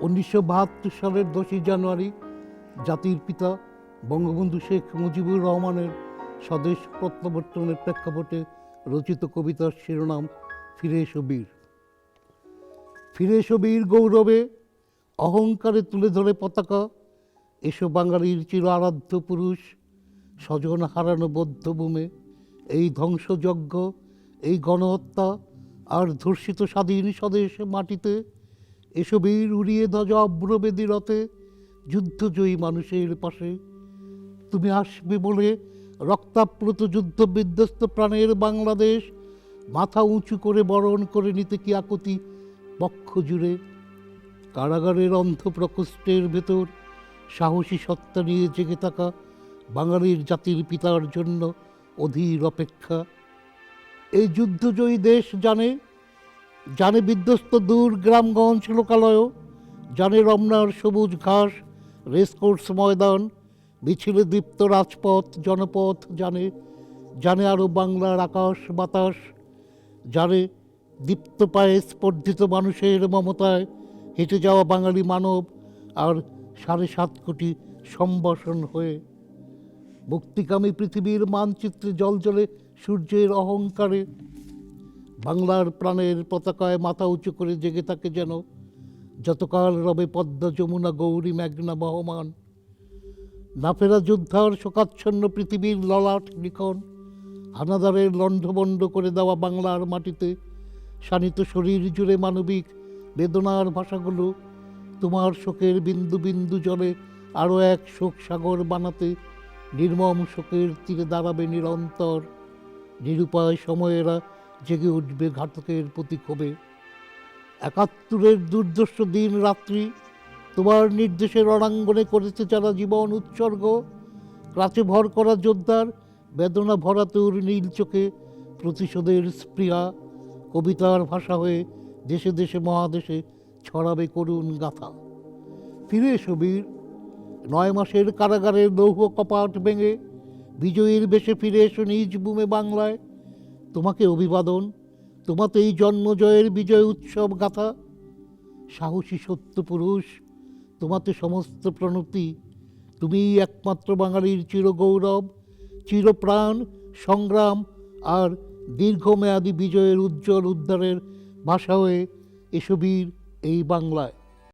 উনিশশো বাহাত্তর সালের দশই জানুয়ারি জাতির পিতা বঙ্গবন্ধু শেখ মুজিবুর রহমানের স্বদেশ প্রত্যাবর্তনের প্রেক্ষাপটে রচিত কবিতার শিরোনাম ফিরে এসো বীর। ফিরে এসো বীর গৌরবে, অহংকারে তুলে ধরে পতাকা, এসো বাঙালির চির আরাধ্য পুরুষ, স্বজন হারানো বদ্ধভূমে এই ধ্বংসযজ্ঞ, এই গণহত্যা, আর ধর্ষিত স্বাধীন স্বদেশ মাটিতে এসো বীর উড়িয়ে ধ্বজা অব্রবেদী রথে, যুদ্ধজয়ী মানুষের পাশে। তুমি আসবে বলে রক্তাপ্লুত যুদ্ধ বিধ্বস্ত প্রাণের বাংলাদেশ, মাথা উঁচু করে বরণ করে নিতে কি আকুতি পক্ষ জুড়ে? কারাগারের অন্ধ প্রকোষ্ঠের ভেতর সাহসী সত্তা নিয়ে জেগে থাকা বাঙালির জাতির পিতার জন্য অধীর অপেক্ষা। এই যুদ্ধজয়ী দেশ জানে জানে বিধ্বস্ত দূর গ্রামগঞ্জ লোকালয়, জানে রমনার সবুজ ঘাস রেসকোর্স ময়দান, মিছিলে দীপ্ত রাজপথ, জনপথ, জানে জানে আরও বাংলার আকাশ, বাতাস, জানে দীপ্ত পায়ে স্পর্ধিত মানুষের মমতায় হেঁটে যাওয়া বাঙালি মানব আর সাড়ে সাত কোটি সম্ভাষণ হয়ে। মুক্তিকামী পৃথিবীর মানচিত্রে জলজলে সূর্যের অহংকারে বাংলার প্রাণের পতাকায় মাথা উঁচু করে জেগে থাকে যেন যতকাল রবে পদ্মা, যমুনা, গৌরী মেঘনা বহমান। না ফেরা যোদ্ধার শোকাচ্ছন্ন পৃথিবীর ললাট লিখন হানাদারের লণ্ডভণ্ড করে দেওয়া বাংলার মাটিতে শানিত শরীর জুড়ে মানবিক বেদনার ভাষাগুলো, তোমার শোকের বিন্দু বিন্দু জলে আরও এক শোক সাগর বানাতে নির্মম শোকের তীরে দাঁড়াবে নিরন্তর। নিরুপায় সময়েরা জেগে উঠবে ঘাতকের প্রতি ক্ষোভে একাত্তরের দুর্দর্শ দিন রাত্রি তোমার নির্দেশের রণাঙ্গনে করেছে যারা জীবন উৎসর্গ। ক্রাচে ভর করা যোদ্ধার, বেদনা ভরা তোর নীল চোখে প্রতিশোধের স্প্রিয়া কবিতার ভাষা হয়ে দেশে দেশে মহাদেশে ছড়াবে করুণ গাথা। ফিরে এসো বীর। নয় মাসের কারাগারের লৌহ কপাট ভেঙে, বিজয়ীর বেশে ফিরে এসো নিজ বুমে বাংলায়। তোমাকে অভিবাদন তোমাতেই জন্মজয়ের বিজয় উৎসব গাথা। সাহসী সত্য পুরুষ, তোমাতে সমস্ত প্রণতি। তুমিই একমাত্র বাঙালির চিরগৌরব চিরপ্রাণ সংগ্রাম আর দীর্ঘমেয়াদী বিজয়ের উজ্জ্বল উদ্ধারের ভাষা হয়ে এসো বীর এই বাংলায়।